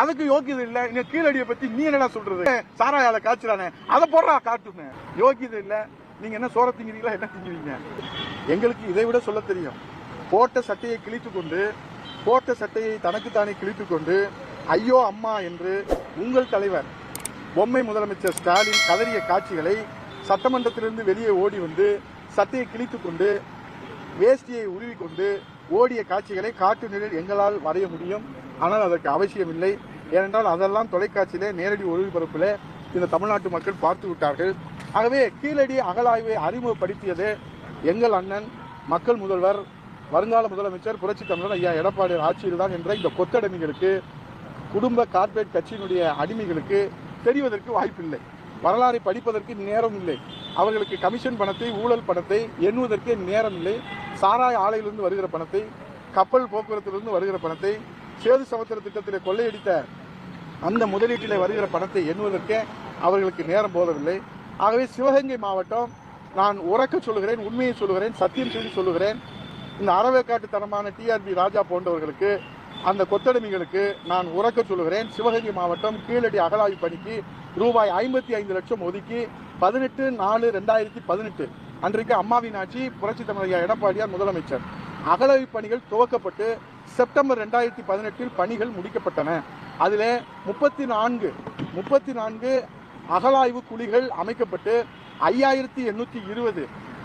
அதுக்கு யோக்கியது இல்ல. இங்க கீழடியை பத்தி நீ என்னடா சொல்றது? சாராயால காய்ச்சலானே. அதை போடுறா காட்டுமே. யோக்கியது இல்ல. நீங்க என்ன சோற திங்கிறீங்களா என்ன திங்குவீங்க எங்களுக்கு இதை விட சொல்ல தெரியும். போட்ட சட்டையை கிழித்து கொண்டு போட்ட சட்டையை தனக்குத்தானே கிழித்து கொண்டு ஐயோ அம்மா என்று உங்கள் தலைவர் பொம்மை முதலமைச்சர் ஸ்டாலின் கதறிய காட்சிகளை சட்டமன்றத்திலிருந்து வெளியே ஓடி வந்து சட்டையை கிழித்து கொண்டு வேஷ்டியை உருவிக்கொண்டு ஓடிய காட்சிகளை காட்டு நிழல் எங்களால் வரைய முடியும். ஆனால் அதற்கு அவசியம் இல்லை ஏனென்றால் அதெல்லாம் தொலைக்காட்சியிலே நேரடி ஒளிபரப்பிலே இந்த தமிழ்நாட்டு மக்கள் பார்த்து விட்டார்கள். ஆகவே கீழடி அகலாய்வை அறிமுகப்படுத்தியது எங்கள் அண்ணன் மக்கள் முதல்வர் வருங்கால முதலமைச்சர் புரட்சி தமிழர் ஐயா எடப்பாடி ஆட்சியில் தான் என்ற இந்த கொத்தடிமைகளுக்கு குடும்ப கார்ப்பரேட் கட்சியினுடைய அடிமைகளுக்கு தெரிவதற்கு வாய்ப்பில்லை. வரலாறை படிப்பதற்கு நேரம் இல்லை. அவர்களுக்கு கமிஷன் பணத்தை ஊழல் பணத்தை எண்ணுவதற்கு நேரம் இல்லை. சாராய ஆலையிலிருந்து வருகிற பணத்தை கப்பல் போக்குவரத்திலிருந்து வருகிற பணத்தை சேது சமுத்திர திட்டத்தில் கொள்ளையடித்த அந்த முதலீட்டிலே வருகிற பணத்தை எண்ணுவதற்கே அவர்களுக்கு நேரம் போதவில்லை ஆகவே சிவகங்கை மாவட்டம் நான் உறக்க சொல்லுகிறேன் உண்மையை சொல்லுகிறேன் சத்தியம் சொல்லி சொல்லுகிறேன். இந்த அறவேக்காட்டுத்தனமான டிஆர்பி ராஜா போன்றவர்களுக்கு அந்த கொத்தடிமைகளுக்கு நான் உறக்க சொல்லுகிறேன். சிவகங்கை மாவட்டம் கீழடி அகலாய்வு பணிக்கு ரூபாய் ஐம்பத்தி ஐந்து லட்சம் ஒதுக்கி பதினெட்டு நாலு ரெண்டாயிரத்தி பதினெட்டு. அன்றைக்கு அம்மாவின் ஆட்சி புரட்சி தமிழக எடப்பாடியார் முதலமைச்சர். அகலாய்வு பணிகள் துவக்கப்பட்டு செப்டம்பர் ரெண்டாயிரத்தி பதினெட்டில் பணிகள் முடிக்கப்பட்டன. அதில் முப்பத்தி நான்கு முப்பத்தி நான்கு அகலாய்வு குழிகள் அமைக்கப்பட்டு ஐயாயிரத்தி எண்ணூற்றி இருபது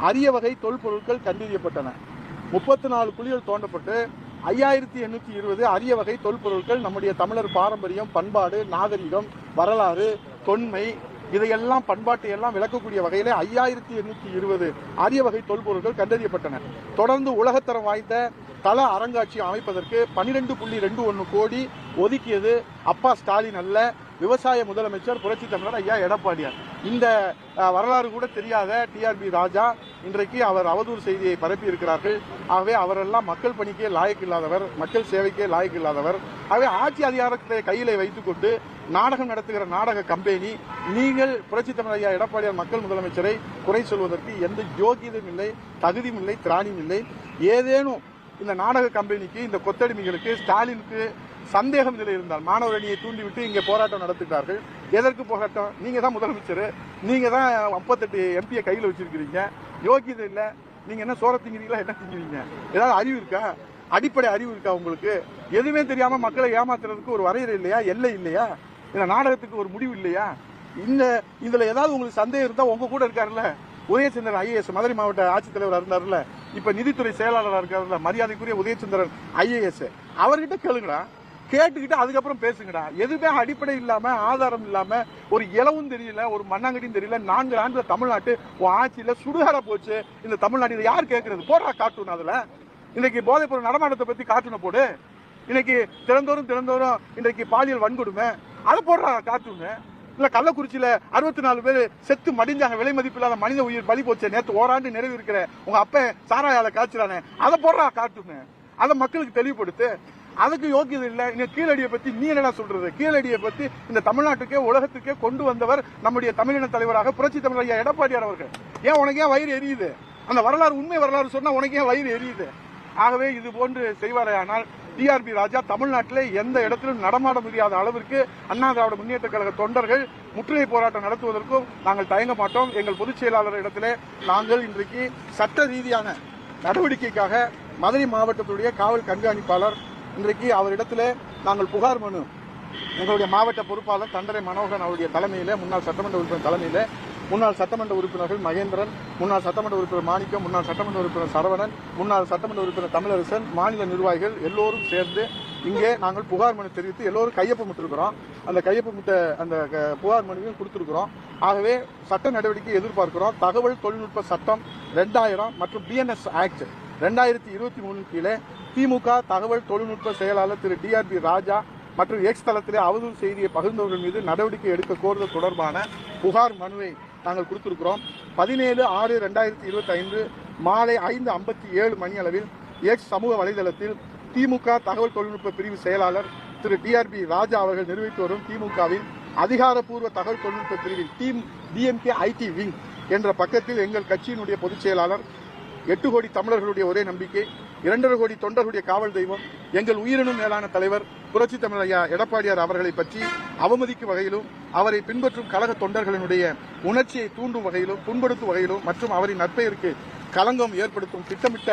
அரிய வகை தொல்பொருட்கள் கண்டறியப்பட்டன. முப்பத்தி நாலு குழிகள் தோண்டப்பட்டு ஐயாயிரத்தி எண்ணூற்றி இருபது அரிய வகை தொல்பொருட்கள் நம்முடைய தமிழர் பாரம்பரியம் பண்பாடு நாகரிகம் வரலாறு தொன்மை இதையெல்லாம் பண்பாட்டை எல்லாம் விளக்கக்கூடிய வகையில் ஐயாயிரத்தி எண்ணூற்றி இருபது அரிய வகை தொல்பொருட்கள் கண்டறியப்பட்டன. தொடர்ந்து உலகத்தரம் வாய்ந்த கல அரங்காட்சியம் அமைப்பதற்கு பன்னிரெண்டு புள்ளி ரெண்டு ஒன்று கோடி ஒதுக்கியது அப்பா ஸ்டாலின் அல்ல விவசாய முதலமைச்சர் புரட்சி தமிழர் ஐயா எடப்பாடியார். இந்த வரலாறு கூட தெரியாத டிஆர்பி ராஜா இன்றைக்கு அவர் அவதூறு செய்தியை பரப்பி இருக்கிறார்கள் ஆகவே அவரெல்லாம் மக்கள் பணிக்கே லாயக்கு இல்லாதவர் மக்கள் சேவைக்கே லாயக்கு இல்லாதவர். ஆகவே ஆட்சி அதிகாரத்தை கையிலே வைத்துக்கொண்டு நாடகம் நடத்துகிற நாடக கம்பெனி நீங்கள் புரட்சி தமிழர் ஐயா எடப்பாடியார் மக்கள் முதலமைச்சரை குறை சொல்வதற்கு எந்த யோகியதும் இல்லை தகுதியும் இல்லை திராணியும் இல்லை. ஏதேனும் இந்த நாடக கம்பெனிக்கு இந்த கொத்தடிமைகளுக்கு ஸ்டாலினுக்கு சந்தேகம் நிலை இருந்தால் மாணவர் அணியை தூண்டிவிட்டு இங்கே போராட்டம் நடத்துகிறார்கள். எதற்கு போராட்டம்? நீங்கள் தான் முதலமைச்சர். நீங்கள் தான் முப்பத்தெட்டு எம்பியை கையில் வச்சிருக்கிறீங்க. யோகியதை இல்லை. நீங்கள் என்ன சோற திங்கிறீங்களா? என்ன திங்கிறீங்க? ஏதாவது அறிவு இருக்கா? அடிப்படை அறிவு இருக்கா உங்களுக்கு? எதுவுமே தெரியாமல் மக்களை ஏமாத்துறதுக்கு ஒரு வரையறை இல்லையா? எல்லை இல்லையா? இந்த நாடகத்துக்கு ஒரு முடிவு இல்லையா? இந்த இதில் ஏதாவது உங்களுக்கு சந்தேகம் இருந்தால் உங்கள் கூட இருக்காருல்ல. உதயச்சந்திரன் ஐஏஎஸ் மதுரை மாவட்ட ஆட்சித்தலைவர் இருந்தார்ல இப்ப நிதித்துறை செயலாளராக இருக்காருல்ல மரியாதைக்குரிய உதயச்சந்திரன் ஐஏஎஸ் அவர்கிட்ட கேளுங்கடா. கேட்டுக்கிட்டு அதுக்கப்புறம் பேசுங்கடா. எதுவுமே அடிப்படை இல்லாம ஆதாரம் இல்லாம ஒரு இலவும் தெரியல ஒரு மண்ணாங்கடியும் தெரியல நான்கு ஆண்டுல தமிழ்நாட்டு ஆட்சியில சுடுகாட போச்சு. இந்த தமிழ்நாட்டில் யார் கேட்கறது போடுறா கார்ட்டூன் அதுல. இன்னைக்கு போதைப்பொருள் நடமாட்டத்தை பத்தி கார்ட்டூனை போடு. இன்னைக்கு திறந்தோறும் திறந்தோறும் இன்றைக்கு பாலியல் வன்கொடுமை. அதை போடுறா கார்ட்டூனு இல்ல கள்ளக்குறிச்சியில அறுபத்தி நாலு பேர் செத்து மடிஞ்சாங்க விலை மதிப்பு இல்லாத மனித உயிர் பலி போச்சு நேத்து ஓராண்டு நிறைவு இருக்கிற உங்க அப்ப சாராயால காய்ச்சலானே அதை போடுறா காட்டுமே. அதை மக்களுக்கு தெளிவுபடுத்து. அதுக்கு யோக்கியது இல்ல. இந்த கீழடியை பத்தி நீ என்னடா சொல்றது? கீழடியை பத்தி இந்த தமிழ்நாட்டுக்கே உலகத்துக்கே கொண்டு வந்தவர் நம்முடைய தமிழின தலைவராக புரட்சி தமிழர் ஐயா எடப்பாடியார் அவர்கள். ஏன் உனக்கு ஏன் வயிறு எரியுது? அந்த வரலாறு உண்மை வரலாறு சொன்னா உனக்கு ஏன் வயிறு எரியுது. ஆகவே இது போன்று செய்வாரேயானால் டிஆர்பி ராஜா தமிழ்நாட்டில் எந்த இடத்திலும் நடமாட முடியாத அளவிற்கு அண்ணா திராவிட முன்னேற்ற கழக தொண்டர்கள் முற்றுகை போராட்டம் நடத்துவதற்கும் நாங்கள் தயங்க மாட்டோம். எங்கள் பொதுச் செயலாளர் இடத்திலே நாங்கள் இன்றைக்கு சட்ட ரீதியான நடவடிக்கைக்காக மதுரை மாவட்டத்துடைய காவல் கண்காணிப்பாளர் இன்றைக்கு அவரிடத்தில் நாங்கள் புகார் மனு. எங்களுடைய மாவட்ட பொறுப்பாளர் தண்டரை மனோகரன் அவருடைய தலைமையில் முன்னாள் சட்டமன்ற உறுப்பினர் தலைமையில் முன்னாள் சட்டமன்ற உறுப்பினர்கள் மகேந்திரன் முன்னாள் சட்டமன்ற உறுப்பினர் மாணிக்கம் முன்னாள் சட்டமன்ற உறுப்பினர் சரவணன் முன்னாள் சட்டமன்ற உறுப்பினர் தமிழரசன் மாநில நிர்வாகிகள் எல்லோரும் சேர்ந்து இங்கே நாங்கள் புகார் மனு தெரிவித்து எல்லோரும் கையொப்பமிட்டிருக்கிறோம் அந்த கையொப்பமிட்ட அந்த க- புகார் மனுவையும் கொடுத்துருக்குறோம். ஆகவே சட்ட நடவடிக்கை எதிர்பார்க்கிறோம். தகவல் தொழில்நுட்ப சட்டம் ரெண்டாயிரம் மற்றும் பிஎன்எஸ் ஆக்ட் ரெண்டாயிரத்தி இருபத்தி மூணு கீழே திமுக தகவல் தொழில்நுட்ப செயலாளர் திரு டிஆர்பி ராஜா மற்றும் எக்ஸ் தளத்திலே அவதூறு செய்தியை பகிர்ந்தவர்கள் மீது நடவடிக்கை எடுக்க கோருதல் தொடர்பான புகார் மனுவை நாங்கள் கொடுத்துருக்கிறோம். பதினேழு ஆறு ரெண்டாயிரத்தி இருபத்தி ஐந்து மாலை ஐந்து ஐம்பத்தி ஏழு மணி அளவில் எக்ஸ் சமூக வலைதளத்தில் திமுக தகவல் தொழில்நுட்ப பிரிவு செயலாளர் திரு டிஆர்பி ராஜா அவர்கள் நிர்வகித்து வரும் திமுகவின் அதிகாரப்பூர்வ தகவல் தொழில்நுட்ப பிரிவில் டீம் டிஎம்கே ஐடி விங் என்ற பக்கத்தில் எங்கள் கட்சியினுடைய பொதுச் செயலாளர் எட்டு கோடி தமிழர்களுடைய ஒரே நம்பிக்கை இரண்டரை கோடி தொண்டர்களுடைய காவல் தெய்வம் எங்கள் உயிரினும் மேலான தலைவர் புரட்சி தமிழையா எடப்பாடியார் அவர்களை பற்றி அவமதிக்கும் வகையிலும் அவரை பின்பற்றும் கழக தொண்டர்களினுடைய உணர்ச்சியை தூண்டும் வகையிலும் புண்படுத்தும் வகையிலும் மற்றும் அவரின் நற்பெயருக்கு களங்கம் ஏற்படுத்தும் திட்டமிட்ட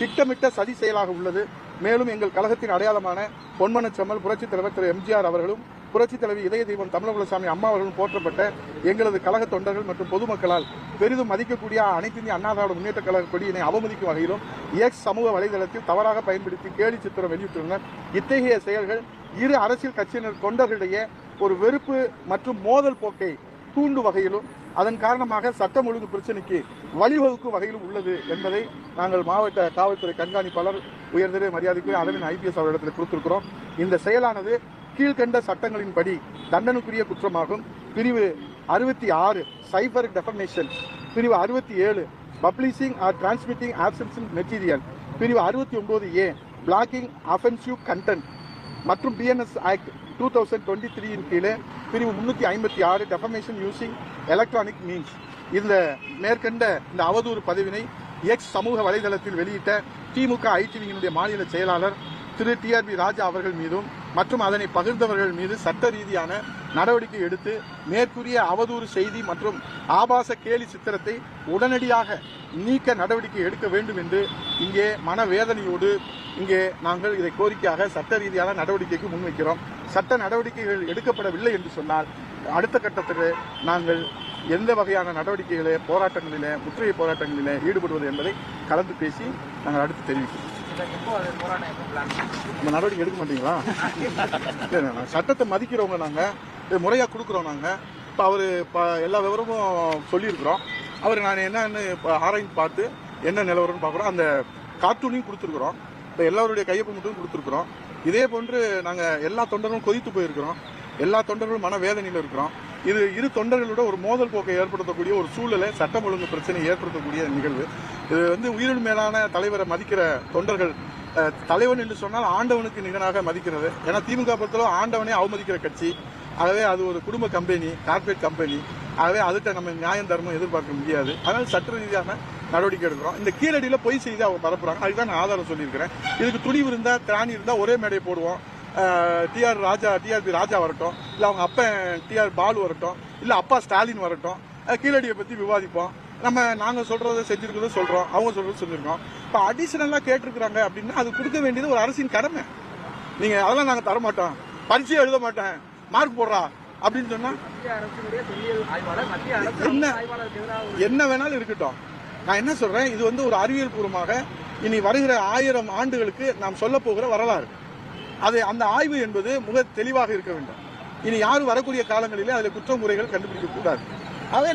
திட்டமிட்ட சதி செயலாக உள்ளது. மேலும் எங்கள் கழகத்தின் அடையாளமான பொன்மனச்செம்மல் புரட்சித் தலைவர் திரு எம்ஜிஆர் அவர்களும் புரட்சித் தலைவி இதய தெய்வம் தமிழகுலசாமி அம்மா அவர்களும் போற்றப்பட்ட எங்களது கழக தொண்டர்கள் மற்றும் பொதுமக்களால் பெரிதும் மதிக்கக்கூடிய அனைத்து இந்திய அண்ணா திராவிட முன்னேற்ற கழக கொடியினை அவமதிக்கும் வகையிலும் எக்ஸ் சமூக வலைதளத்தில் தவறாக பயன்படுத்தி கேலி சித்திரம் வெளியிட்டுள்ளனர். இத்தகைய செயல்கள் இரு அரசியல் கட்சியினர் தொண்டர்களிடையே ஒரு வெறுப்பு மற்றும் மோதல் போக்கை தூண்டு வகையிலும் அதன் காரணமாக சட்டம் ஒழுங்கு பிரச்சனைக்கு வழிவகுக்கும் வகையிலும் உள்ளது என்பதை நாங்கள் மாவட்ட காவல்துறை கண்காணிப்பாளர் உயர்நிலை மரியாதைக்குரிய அரவிந்த் ஐபிஎஸ் அவர்களிடத்தில் கொடுத்திருக்கிறோம். இந்த செயலானது கீழ்கண்ட சட்டங்களின்படி தண்டனுக்குரிய குற்றமாகும். பிரிவு அறுபத்தி ஆறு சைபர் டெஃபர்மேஷன் பிரிவு அறுபத்தி ஏழு publishing or transmitting obscene material பிரிவு அறுபத்தி ஒன்பது ஏ பிளாக்கிங் அஃபென்சிவ் கண்டென்ட் மற்றும் BNS act two thousand twenty த்ரீயின் கீழே பிரிவு முன்னூற்றி ஐம்பத்தி ஆறு டெஃபமேஷன் யூசிங் எலக்ட்ரானிக் மீன்ஸ் இதில் மேற்கண்ட இந்த அவதூறு பதிவினை எக்ஸ் சமூக வலைதளத்தில் வெளியிட்ட திமுக ஐடிவியினுடைய மாநில செயலாளர் திரு டிஆர்பி ராஜா அவர்கள் மீதும் மற்றும் அதனை பகிர்ந்தவர்கள் மீது சட்ட ரீதியான நடவடிக்கை எடுத்து மேற்கூறிய அவதூறு செய்தி மற்றும் ஆபாச கேலி சித்திரத்தை உடனடியாக நீக்க நடவடிக்கை எடுக்க வேண்டும் என்று இங்கே மனவேதனையோடு இங்கே நாங்கள் இதை கோரிக்கையாக சட்ட ரீதியான நடவடிக்கைக்கு முன்வைக்கிறோம். சட்ட நடவடிக்கைகள் எடுக்கப்படவில்லை என்று சொன்னால் அடுத்த கட்டத்தில் நாங்கள் எந்த வகையான நடவடிக்கைகளை போராட்டங்களிலே முற்றுகை போராட்டங்களிலே ஈடுபடுவது என்பதை கலந்து பேசி நாங்கள் அடுத்து தெரிவிக்கிறோம். எப்போ இந்த நடவடிக்கை எடுக்க மாட்டீங்களா? சட்டத்தை மதிக்கிறவங்க நாங்கள் முறையாக கொடுக்குறோம் நாங்கள் இப்போ அவர் இப்போ எல்லா விவரமும் சொல்லியிருக்கிறோம். அவர் நான் என்னன்னு இப்போ ஆராய்ந்து பார்த்து என்ன நிலவரம்னு பார்க்குறோம். அந்த கார்ட்டூனையும் கொடுத்துருக்குறோம். இப்போ எல்லாருடைய கையொப்பமிட்டும் கொடுத்துருக்குறோம். இதே போன்று நாங்கள் எல்லா தொண்டர்களும் கொதித்து போயிருக்கிறோம். எல்லா தொண்டர்களும் மன வேதனையில் இருக்கிறோம். இது இரு தொண்டர்களோட ஒரு மோதல் போக்கை ஏற்படுத்தக்கூடிய ஒரு சூழலை சட்டம் ஒழுங்கு பிரச்சனை ஏற்படுத்தக்கூடிய நிகழ்வு. இது வந்து உயிரின் மேலான தலைவரை மதிக்கிற தொண்டர்கள் தலைவன் என்று சொன்னால் ஆண்டவனுக்கு நிகராக மதிக்கிறது. ஏன்னா திமுக பொறுத்தளவு ஆண்டவனே அவமதிக்கிற கட்சி. ஆகவே அது ஒரு குடும்ப கம்பெனி கார்ப்பரேட் கம்பெனி. ஆகவே அதுக்கு நம்ம நியாயம் தர்மம் எதிர்பார்க்க முடியாது. அதனால் சட்ட ரீதியான நடவடிக்கை எடுக்கிறோம். இந்த கீழடியில் பொய் செய்தி அவங்க பரப்புறாங்க. அதுக்கு தான் நான் ஆதாரம் சொல்லியிருக்கிறேன். இதுக்கு துணிவு இருந்தா திராணி இருந்தா ஒரே மேடையை போடுவோம். டிஆர் ராஜா டிஆர்பி ராஜா வரட்டும். இல்லை அவங்க அப்பன் டிஆர் பாலு வரட்டும். இல்லை அப்பா ஸ்டாலின் வரட்டும். கீழடியை பற்றி விவாதிப்போம். நம்ம நாங்கள் சொல்கிறத செஞ்சுருக்கிறத சொல்கிறோம் அவங்க சொல்கிறது சொல்லியிருக்கோம் இப்போ அடிஷனலாக கேட்டிருக்கிறாங்க அப்படின்னா அது கொடுக்க வேண்டியது ஒரு அரசின் கடமை. நீங்கள் அதெல்லாம் நாங்கள் தரமாட்டோம். பரீட்சையை எழுத மாட்டேன். மார்க் போடுறா. அப்படின்னு சொன்னால் என்ன? என்ன வேணாலும் இருக்கட்டும். நான் என்ன சொல்றேன்? இது வந்து ஒரு அறிவியல் பூர்வமாக இனி வருகிற ஆயிரம் ஆண்டுகளுக்கு நாம் சொல்ல போகிற வரலாறு. அது அந்த ஆய்வு என்பது மிக தெளிவாக இருக்க வேண்டும். இனி யாரும் வரக்கூடிய காலங்களிலே அதில் குற்ற முறைகள் கண்டுபிடிக்க கூடாது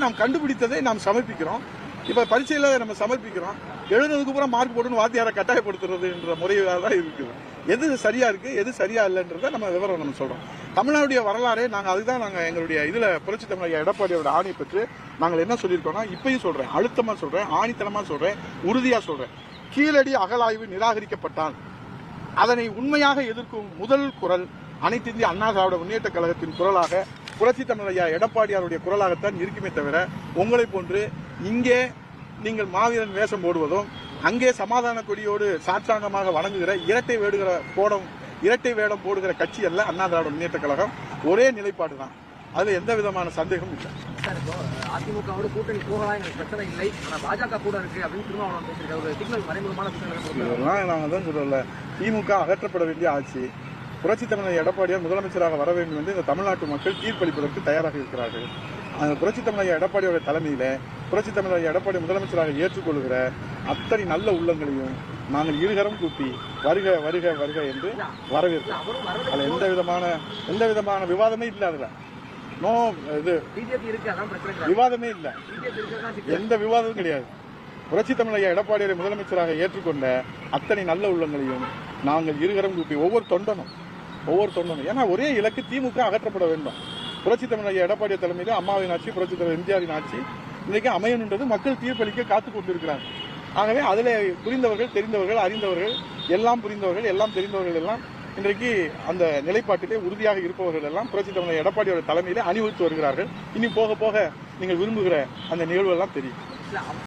நாம் கண்டுபிடித்ததை நாம் சமர்ப்பிக்கிறோம். இப்ப பரீட்சையில நம்ம சமர்ப்பிக்கிறோம். எழுதுனதுக்கு அப்புறம் மார்க் போட்டுன்னு வாத்தியாரை கட்டாயப்படுத்துறதுன்ற முறையாக தான் இருக்குது. எது சரியா இருக்கு எது சரியா இல்லைன்றத நம்ம விவரம் நம்ம சொல்றோம். தமிழ்நாடுடைய வரலாறே நாங்கள் அதுதான் நாங்கள் எங்களுடைய இதில் புரட்சி தமிழக எடப்பாடியோட ஆணை பெற்று நாங்கள் என்ன சொல்லியிருக்கோம்னா இப்பயும் சொல்றேன் அழுத்தமாக சொல்றேன் ஆணித்தனமாக சொல்றேன் உறுதியாக சொல்றேன். கீழடி அகலாய்வு நிராகரிக்கப்பட்டால் அதனை உண்மையாக எதிர்க்கும் முதல் குரல் அனைத்து இந்திய அண்ணா திராவிட முன்னேற்ற கழகத்தின் குரலாக புரட்சி தமிழையா எடப்பாடியாருடைய குரலாகத்தான் இருக்குமே தவிர உங்களை போன்று இங்கே நீங்கள் மாவீரன் வேஷம் போடுவதும் அங்கே சமாதான கொடியோடு சாற்றாங்கமாக வணங்குகிற இரட்டை வேடுகிற போடம் இரட்டை வேடம் போடுகிற கட்சி அல்ல அண்ணா திராவிட முன்னேற்ற கழகம். ஒரே நிலைப்பாடு தான். அதுல எந்த விதமான சந்தேகமும் இல்லை. சார் இப்போ அதிமுகவோட கூட்டணி போகலாம் எனக்கு பிரச்சனை இல்லை. ஆனா பாஜக கூட இருக்கு அப்படின்னு திருமாவளவன் பேசியிருக்காரு. ஒரு சிக்னல் மறைமுகமான இதெல்லாம் நாங்கள் தான் சொல்லல திமுக அகற்றப்பட வேண்டிய ஆட்சி புரட்சி தமிழர் எடப்பாடியார் முதலமைச்சராக வர வேண்டும் என்று இந்த தமிழ்நாட்டு மக்கள் தீர்ப்பளிப்பதற்கு தயாராக இருக்கிறார்கள். அந்த புரட்சி எடப்பாடியோட தலைமையில புரட்சி தமிழர் எடப்பாடி முதலமைச்சராக ஏற்றுக்கொள்கிற அத்தனை நல்ல உள்ளங்களையும் நாங்கள் இருகரம் கூப்பி வருக வருக வருக என்று வரவேற்கிறோம். அதில் எந்த விதமான எந்த விதமான விவாதமே இல்லை அதில். நோ இது விவாதமே இல்லை. எந்த விவாதமும் கிடையாது. புரட்சி தமிழையா எடப்பாடியாரை முதலமைச்சராக ஏற்றுக்கொண்ட அத்தனை நல்ல உள்ளங்களையும் நாங்கள் இருகரம் கூப்பி ஒவ்வொரு தொண்டனும் ஒவ்வொரு தொண்டனும். ஏன்னா ஒரே இலக்கு திமுக அகற்றப்பட வேண்டும். புரட்சி தமிழையா எடப்பாடியார் தலைமையில் அம்மாவின் ஆட்சி புரட்சி தலைவர் எம்ஜிஆரின் ஆட்சி இன்றைக்கு அமையணுன்றது மக்கள் தீர்ப்பளிக்க காத்து கொண்டிருக்கிறாங்க. ஆகவே அதில் புரிந்தவர்கள் தெரிந்தவர்கள் அறிந்தவர்கள் எல்லாம் புரிந்தவர்கள் எல்லாம் தெரிந்தவர்கள் எல்லாம் இன்றைக்கு அந்த நிலைப்பாட்டிலே உறுதியாக இருப்பவர்கள் எல்லாம் புரட்சி தமிழர் எடப்பாடியோட தலைமையிலே அணிவகுத்து வருகிறார்கள். இனி போக போக நீங்கள் விரும்புகிற அந்த நிகழ்வு எல்லாம் தெரியும்.